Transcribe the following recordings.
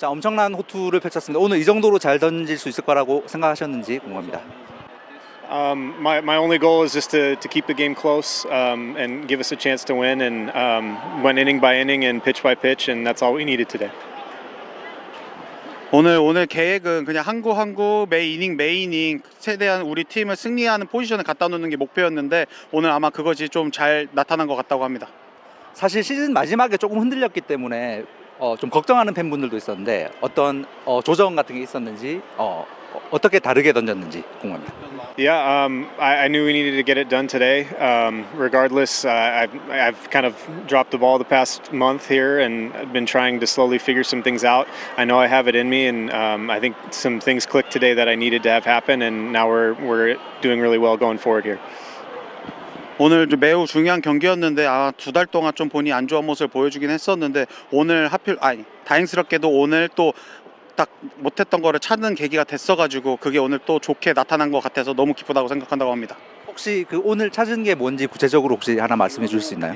자, 엄청난 호투를 펼쳤습니다. 오늘 이 정도로 잘 던질 수 있을 거라고 생각하셨는지 궁금합니다. Um, my, my only goal is just to, to keep the game close um, and give us a chance to win. And um, went inning by inning and pitch by pitch, and that's all we needed today. 오늘 오늘 계획은 그냥 한구 한구 매 이닝 매 이닝 최대한 우리 팀을 승리하는 포지션을 갖다 놓는 게 목표였는데 오늘 아마 그것이 좀 잘 나타난 것 같다고 합니다. 사실 시즌 마지막에 조금 흔들렸기 때문에 어, 좀 걱정하는 팬분들도 있었는데 어떤 어, 조정 같은 게 있었는지 어, 어떻게 다르게 던졌는지 궁금합니다. Yeah, um, I, I knew we needed to get it done today. Um, regardless, uh, I've, I've kind of dropped the ball the past month here and I've been trying to slowly figure some things out. I know I have it in me, and um, I think some things clicked today that I needed to have happen, and now we're, we're doing really well going forward here. 오늘 좀 매우 중요한 경기였는데 아 두 달 동안 좀 본이 안 좋은 모습을 보여주긴 했었는데 오늘 하필 아니 다행스럽게도 오늘 또 딱 못했던 거를 찾는 계기가 됐어가지고 그게 오늘 또 좋게 나타난 것 같아서 너무 기쁘다고 생각한다고 합니다. 혹시 그 오늘 찾은 게 뭔지 구체적으로 혹시 하나 말씀해 주실 수 있나요?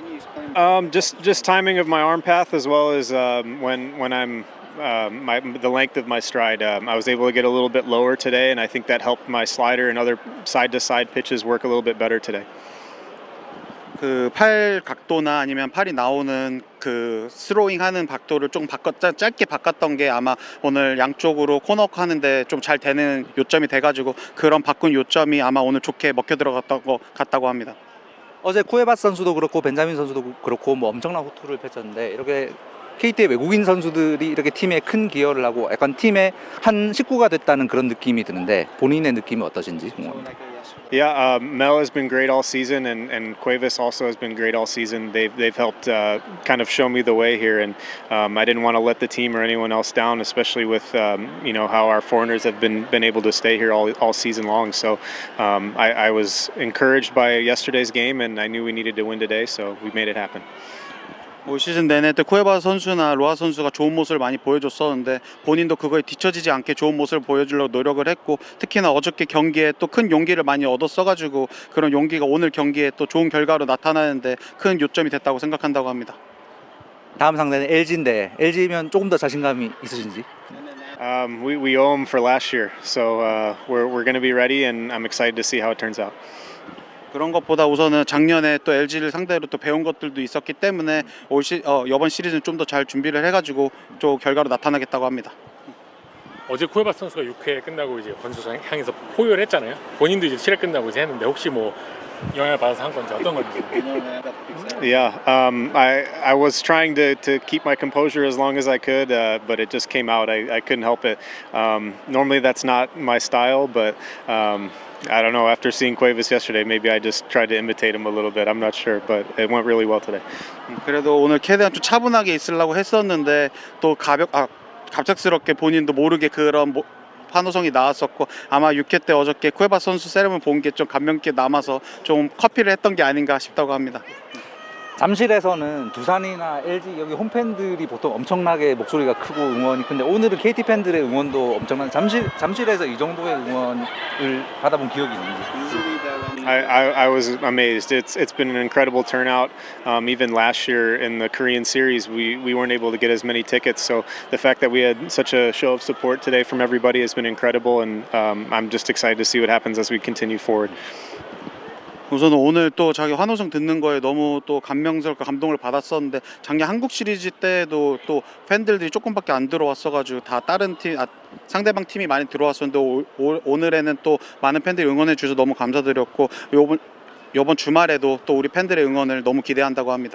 Um, just just timing of my arm path as well as um, when when I'm um, my the length of my stride. Um, I was able to get a little bit lower today, and I think that helped my slider and other side to side pitches work a little bit better today. 그 팔 각도나 아니면 팔이 나오는 그 스로잉 하는 각도를 좀 바꿨 짧- 짧게 바꿨던 게 아마 오늘 양쪽으로 코너크 하는데 좀 잘 되는 요점이 돼가지고 그런 바꾼 요점이 아마 오늘 좋게 먹혀 들어갔던 것 같다고 합니다. 어제 쿠에바스 선수도 그렇고 벤자민 선수도 그렇고 뭐 엄청난 호투를 펼쳤는데 이렇게 KT의 외국인 선수들이 이렇게 팀에 큰 기여를 하고 약간 팀의 한 식구가 됐다는 그런 느낌이 드는데 본인의 느낌이 어떠신지 궁금합니다. Yeah, uh, Mel has been great all season, and, and Cuevas also has been great all season. They've they've helped uh, kind of show me the way here, and um, I didn't want to let the team or anyone else down, especially with um, you know how our foreigners have been been able to stay here all all season long. So um, I, I was encouraged by yesterday's game, and I knew we needed to win today, so we made it happen. 올 시즌 내내 또 쿠에바 선수나 로아 선수가 좋은 모습을 많이 보여줬었는데 본인도 그거에 뒤처지지 않게 좋은 모습을 보여주려고 노력을 했고 특히나 어저께 경기에 또 큰 용기를 많이 얻었어가지고 그런 용기가 오늘 경기에 또 좋은 결과로 나타나는데 큰 요점이 됐다고 생각한다고 합니다. 다음 상대는 LG인데 LG면 조금 더 자신감이 있으신지? Um, we, we owe them for last year, so uh, we're we're going to be ready, and I'm excited to see how it turns out. 그런 것보다 우선은 작년에 또 LG를 상대로 또 배운 것들도 있었기 때문에 올 시, 어, 이번 시리즈는 좀 더 잘 준비를 해가지고 좀 결과로 나타나겠다고 합니다. 어제 쿠에바 선수가 6회 끝나고 이제 건수 향해서 포효를 했잖아요. 본인도 이제 7회 끝나고 이제 했는데 혹시 뭐 영향을 받아서 한 건지 어떤 건지. Yeah, um, I I was trying to, to keep my composure as long as I could, uh, but it just came out. I, I couldn't help it. Um, normally that's not my style, but um, I don't know. After seeing Cuevas yesterday, maybe I just tried to imitate him a little bit. I'm not sure, but it went really well today. 그래도 오늘 최대한 좀 차분하게 있으려고 했었는데 또 가볍 아 갑작스럽게 본인도 모르게 그런 모, 환호성이 나왔었고 아마 6회 때 어저께 쿠에바 선수 세레을 본게 좀 감명 깊게 남아서 좀 커피를 했던 게 아닌가 싶다고 합니다. 잠실에서는 두산이나 LG 여기 홈팬들이 보통 엄청나게 목소리가 크고 응원이 큰데 오늘은 KT 팬들의 응원도 엄청난 잠실 잠실에서 이 정도의 응원을 받아본 기억이 있는지. I, I, I was amazed. It's it's been an incredible turnout. Um, even last year in the Korean series, we, we weren't able to get as many tickets. So the fact that we had such a show of support today from everybody has been incredible, and um, I'm just excited to see what happens as we continue forward. 우선은 오늘 또 자기 환호성 듣는 거에 너무 또 감명스럽고 감동을 받았었는데 작년 한국 시리즈 때도 또 팬들이 조금밖에 안 들어왔어가지고 다 다른 팀 아, 상대방 팀이 많이 들어왔었는데 오, 오, 오늘에는 또 많은 팬들이 응원해 주셔서 너무 감사드렸고 요번 요번 주말에도 또 우리 팬들의 응원을 너무 기대한다고 합니다.